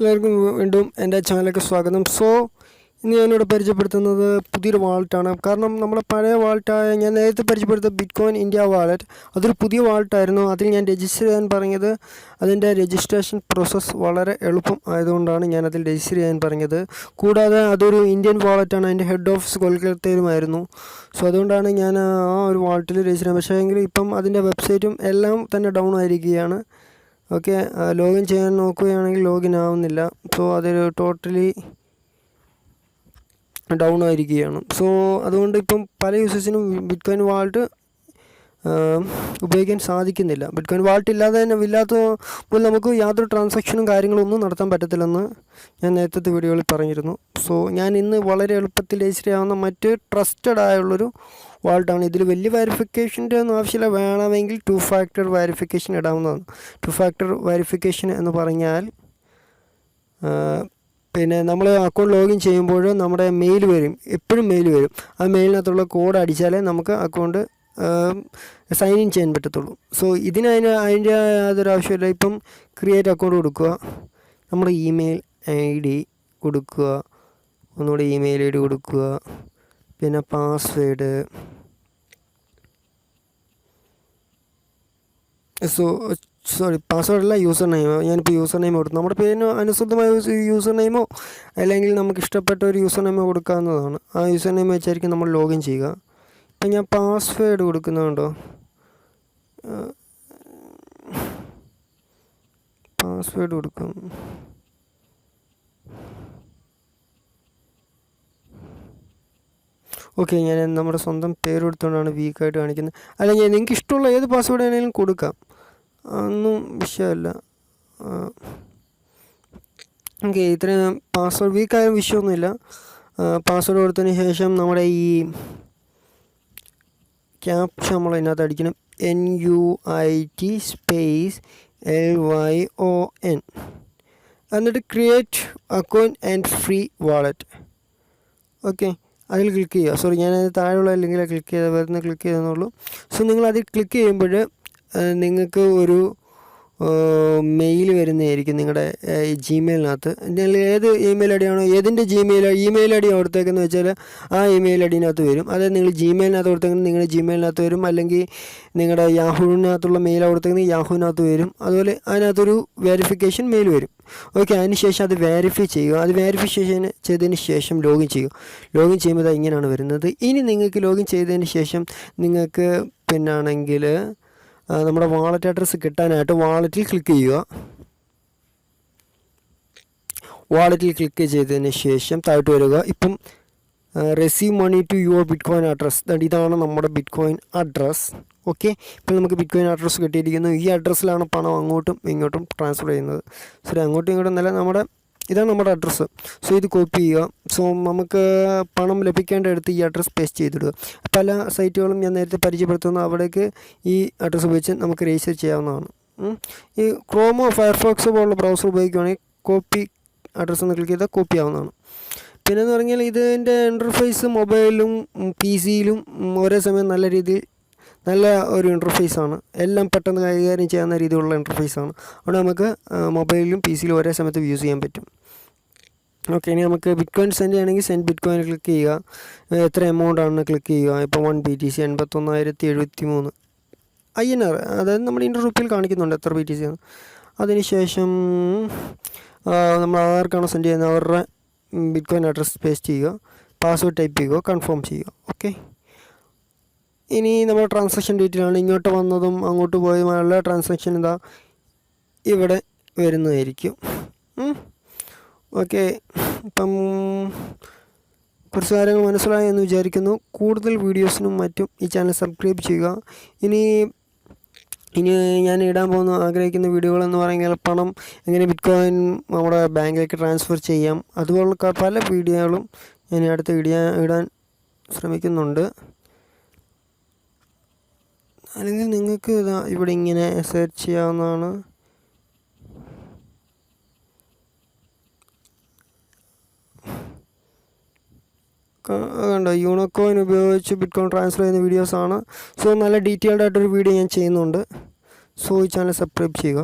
എല്ലാവർക്കും വീണ്ടും എന്റെ ചാനലിലേക്ക് സ്വാഗതം. സോ ഇന്ന് ഞാനിവിടെ പരിചയപ്പെടുത്തുന്നത് പുതിയൊരു വാളറ്റാണ് കാരണം നമ്മുടെ പഴയ വാൾട്ടായ ഞാൻ നേരത്തെ പരിചയപ്പെടുത്ത ബിറ്റ്കോയിൻ ഇന്ത്യ വാളറ്റ് അതൊരു പുതിയ വാളറ്റായിരുന്നു അതിൽ ഞാൻ രജിസ്റ്റർ ചെയ്യാൻ പറഞ്ഞത് അതിന്റെ രജിസ്ട്രേഷൻ പ്രോസസ്സ് വളരെ എളുപ്പം ആയതുകൊണ്ടാണ് ഞാൻ അതിൽ രജിസ്റ്റർ ചെയ്യാൻ പറഞ്ഞത്. കൂടാതെ അതൊരു ഇന്ത്യൻ വാളറ്റാണ് അതിന്റെ ഹെഡ് ഓഫീസ് കൊൽക്കത്തയിലുമായിരുന്നു. സോ അതുകൊണ്ടാണ് ഞാൻ ആ ഒരു വാൾട്ടിൽ രജിസ്റ്റർ ചെയ്യാൻ പക്ഷേ എങ്കിൽ ഇപ്പം അതിന്റെ വെബ്സൈറ്റും എല്ലാം തന്നെ ഡൗൺ ആയിരിക്കുകയാണ്. ഓക്കെ ലോഗിൻ ചെയ്യാൻ നോക്കുകയാണെങ്കിൽ ലോഗിൻ ആവുന്നില്ല. സോ അതൊരു ടോട്ടലി ഡൗൺ ആയിരിക്കുകയാണ്. സോ അതുകൊണ്ട് ഇപ്പം പല യൂസേഴ്സിനും ബിറ്റ്കോയിൻ വാൾട്ട് ഉപയോഗിക്കാൻ സാധിക്കുന്നില്ല. ബിറ്റ് കോയിൻ വാൾട്ട് ഇല്ലാതെ തന്നെ ഇല്ലാത്ത പോലെ നമുക്ക് യാതൊരു ട്രാൻസാക്ഷനും കാര്യങ്ങളും ഒന്നും നടത്താൻ പറ്റത്തില്ലെന്ന് ഞാൻ നേരത്തെ വീഡിയോയിൽ പറഞ്ഞിരുന്നു. സോ ഞാൻ ഇന്ന് വളരെ എളുപ്പത്തിൽ രജിസ്റ്റർ ആവുന്ന മറ്റ് ട്രസ്റ്റഡ് ആയുള്ളൊരു വാൾട്ടാണ് ഇതിൽ വലിയ വെരിഫിക്കേഷന്റെ ഒന്നും ആവശ്യമില്ല. വേണമെങ്കിൽ ടു ഫാക്ടർ വെരിഫിക്കേഷൻ ഇടാവുന്നതാണ്. ടു ഫാക്ടർ വെരിഫിക്കേഷൻ എന്ന് പറഞ്ഞാൽ പിന്നെ നമ്മൾ അക്കൗണ്ട് ലോഗിൻ ചെയ്യുമ്പോൾ നമ്മുടെ മെയിൽ വരും. എപ്പോഴും മെയിൽ വരും. ആ മെയിലിനകത്തുള്ള കോഡ് അടിച്ചാലേ നമുക്ക് അക്കൗണ്ട് സൈൻ ഇൻ ചെയ്യാൻ പറ്റത്തുള്ളൂ. സോ ഇതിന് അതിന് അതിന്റെ യാതൊരു ആവശ്യമില്ല ഇപ്പം ക്രിയേറ്റ് അക്കൗണ്ട് കൊടുക്കുക. നമ്മുടെ ഇമെയിൽ ഐ ഡി കൊടുക്കുക. ഒന്നുകൂടെ ഇമെയിൽ ഐ ഡി കൊടുക്കുക. പിന്നെ പാസ്വേഡ് സോ സോറി പാസ്വേഡ് അല്ല യൂസർ നെയിം ഞാനിപ്പോൾ യൂസർ നെയിം കൊടുത്തു. നമ്മുടെ പേരിന് അനുസൃതമായ യൂസർ നെയിമോ അല്ലെങ്കിൽ നമുക്ക് ഇഷ്ടപ്പെട്ട ഒരു യൂസർ നെയിമോ കൊടുക്കാവുന്നതാണ്. ആ യൂസർ നെയിം വെച്ചായിരിക്കും നമ്മൾ ലോഗിൻ ചെയ്യുക. ഞാൻ പാസ്വേഡ് കൊടുക്കുന്നുണ്ടോ? പാസ്വേഡ് കൊടുക്കാം. ഓക്കെ ഞാൻ നമ്മുടെ സ്വന്തം പേര് കൊടുത്തുകൊണ്ടാണ് വീക്കായിട്ട് കാണിക്കുന്നത്. അല്ലെങ്കിൽ നിങ്ങൾക്ക് ഇഷ്ടമുള്ള ഏത് പാസ്വേഡ് വേണമെങ്കിലും കൊടുക്കാം. ഒന്നും വിഷയമല്ല. ഓക്കെ ഇത്രയും പാസ്വേഡ് വീക്കായ വിഷയമൊന്നുമില്ല. പാസ്വേഡ് കൊടുത്തതിന് ശേഷം നമ്മുടെ ഈ ക്യാപ്ഷ നമ്മൾ അതിനകത്ത് അടിക്കണം N U I T space L Y O N എന്നിട്ട് create account and free wallet okay അതിൽ ക്ലിക്ക് ചെയ്യുക. സോറി ഞാൻ അതിന് താഴെയുള്ള ലിങ്കിൽ ക്ലിക്ക് ചെയ്ത് വരുന്ന ക്ലിക്ക് ചെയ്തെന്നുള്ളൂ സോ നിങ്ങൾ അതിൽ ക്ലിക്ക് ചെയ്യുമ്പോൾ നിങ്ങൾക്ക് ഒരു മെയിൽ വരുന്നതായിരിക്കും നിങ്ങളുടെ ജിമെയിലിനകത്ത് ഏത് ഇമെയിൽ ഐ ഡി ആണോ ഏതിന്റെ ജിമെയിൽ ഇമെയിൽ ഐ ഡി കൊടുത്തേക്കെന്ന് വെച്ചാൽ ആ ഇമെയിൽ ഐ ഡിനകത്ത് വരും. അതായത് നിങ്ങൾ ജിമെയിലിനകത്ത് കൊടുത്തേക്കുന്നത് നിങ്ങളുടെ ജിമെയിലിനകത്ത് വരും. അല്ലെങ്കിൽ നിങ്ങളുടെ യാഹുവിനകത്തുള്ള മെയിൽ കൊടുത്തേക്കുന്നത് യാഹുവിനകത്ത് വരും. അതുപോലെ അതിനകത്തൊരു വെരിഫിക്കേഷൻ മെയിൽ വരും. ഓക്കെ അതിനുശേഷം അത് വെരിഫൈ ചെയ്യുക. അത് വെരിഫിക്കേഷൻ ചെയ്തതിന് ശേഷം ലോഗിൻ ചെയ്യുക. ലോഗിൻ ചെയ്യുമ്പോൾ ഇങ്ങനെയാണ് വരുന്നത്. ഇനി നിങ്ങൾക്ക് ലോഗിൻ ചെയ്തതിന് ശേഷം നിങ്ങൾക്ക് പിന്നാണെങ്കിൽ നമ്മുടെ വാളറ്റ് അഡ്രസ്സ് കിട്ടാനായിട്ട് വാളറ്റിൽ ക്ലിക്ക് ചെയ്യുക. വാളറ്റിൽ ക്ലിക്ക് ചെയ്തതിന് ശേഷം താഴോട്ട് വരിക. ഇപ്പം receive money to your bitcoin address ഇതാണ് നമ്മുടെ ബിറ്റ് കോയിൻ അഡ്രസ്സ് ഓക്കെ ഇപ്പോൾ നമുക്ക് ബിറ്റ് കോയിൻ അഡ്രസ്സ് കിട്ടിയിരിക്കുന്നു. ഈ അഡ്രസ്സിലാണ് പണം അങ്ങോട്ടും ഇങ്ങോട്ടും ട്രാൻസ്ഫർ ചെയ്യുന്നത്. സോറി അങ്ങോട്ടും ഇങ്ങോട്ടും എന്നല്ല നമ്മുടെ ഇതാണ് നമ്മുടെ അഡ്രസ്സ് സോ ഇത് കോപ്പി ചെയ്യുക. സോ നമുക്ക് പണം ലഭിക്കേണ്ട അടുത്ത് ഈ അഡ്രസ്സ് പേസ്റ്റ് ചെയ്തിടുക. പല സൈറ്റുകളും ഞാൻ നേരത്തെ പരിചയപ്പെടുത്തുന്ന. അവിടേക്ക് ഈ അഡ്രസ്സ് ഉപയോഗിച്ച് നമുക്ക് രജിസ്റ്റർ ചെയ്യാവുന്നതാണ്. ഈ ക്രോമോ ഫയർഫോക്സ് പോലുള്ള ബ്രൗസർ ഉപയോഗിക്കുകയാണെങ്കിൽ കോപ്പി അഡ്രസ്സ് ഒന്ന് ക്ലിക്ക് ചെയ്താൽ കോപ്പി ആവുന്നതാണ്. പിന്നെ എന്ന് പറഞ്ഞാൽ ഇതിന്റെ ഇന്റർഫേസ് മൊബൈലും പി സിയിലും ഒരേ സമയം നല്ല രീതിയിൽ നല്ല ഒരു ഇന്റർഫേസാണ് എല്ലാം പെട്ടെന്ന് കൈകാര്യം ചെയ്യാവുന്ന രീതിയിലുള്ള ഇന്റർഫേസാണ് അതുകൊണ്ട് നമുക്ക് മൊബൈലിലും പി സിയിലും ഒരേ സമയത്ത് യൂസ് ചെയ്യാൻ പറ്റും. ഓക്കെ ഇനി നമുക്ക് ബിറ്റ് കോയിൻ സെൻഡ് ചെയ്യണമെങ്കിൽ സെൻഡ് ബിറ്റ് കോയിൻ ക്ലിക്ക് ചെയ്യുക എത്ര എമൗണ്ട് ആണെന്ന് ക്ലിക്ക് ചെയ്യുക. ഇപ്പോൾ വൺ ബി ടി സി എൺപത്തൊന്നായിരത്തി എഴുപത്തി മൂന്ന് ഐ എൻ ആർ അതായത് നമ്മുടെ ഇന്ത്യൻ റുപ്പിയിൽ കാണിക്കുന്നുണ്ട് എത്ര ബി ടി സി ആണ്. അതിനുശേഷം നമ്മൾ ആർക്കാണോ സെൻഡ് ചെയ്യുന്നത് അവരുടെ ബിറ്റ് കോയിൻ അഡ്രസ് പേസ്റ്റ് ചെയ്യുക. പാസ്വേഡ് ടൈപ്പ് ചെയ്യുക. കൺഫേം ചെയ്യുക. ഓക്കെ ഇനി നമ്മൾ ട്രാൻസാക്ഷൻ ഡീറ്റെയിലാണ് ഇങ്ങോട്ട് വന്നതും അങ്ങോട്ട് പോയതുമായുള്ള ട്രാൻസാക്ഷൻ ഇതാ ഇവിടെ വരുന്നതായിരിക്കും. ഓക്കെ ഇപ്പം കുറച്ച് കാര്യങ്ങൾ മനസ്സിലായി എന്ന് വിചാരിക്കുന്നു. കൂടുതൽ വീഡിയോസിനും മറ്റും ഈ ചാനൽ സബ്സ്ക്രൈബ് ചെയ്യുക. ഇനി ഇനി ഞാൻ ഇടാൻ പോകുന്ന ആഗ്രഹിക്കുന്ന വീഡിയോകളെന്ന് പറഞ്ഞാൽ പണം എങ്ങനെ ബിറ്റ്കോയിൻ നമ്മുടെ ബാങ്കിലേക്ക് ട്രാൻസ്ഫർ ചെയ്യാം. അതുപോലുള്ള പല വീഡിയോകളും ഞാൻ അടുത്ത് ഇടാൻ ശ്രമിക്കുന്നുണ്ട്. അല്ലെങ്കിൽ നിങ്ങൾക്ക് ഇതാ ഇവിടെ ഇങ്ങനെ സെർച്ച് ചെയ്യാവുന്നതാണ്. കണ്ടോ? യൂണോക്കോയിൻ ഉപയോഗിച്ച് ബിറ്റ് കോൺ ട്രാൻസ്ഫർ ചെയ്യുന്ന വീഡിയോസാണ് സോ നല്ല ഡീറ്റെയിൽഡ് ആയിട്ടൊരു വീഡിയോ ഞാൻ ചെയ്യുന്നുണ്ട്. സോ ഈ ചാനൽ സബ്സ്ക്രൈബ് ചെയ്യുക.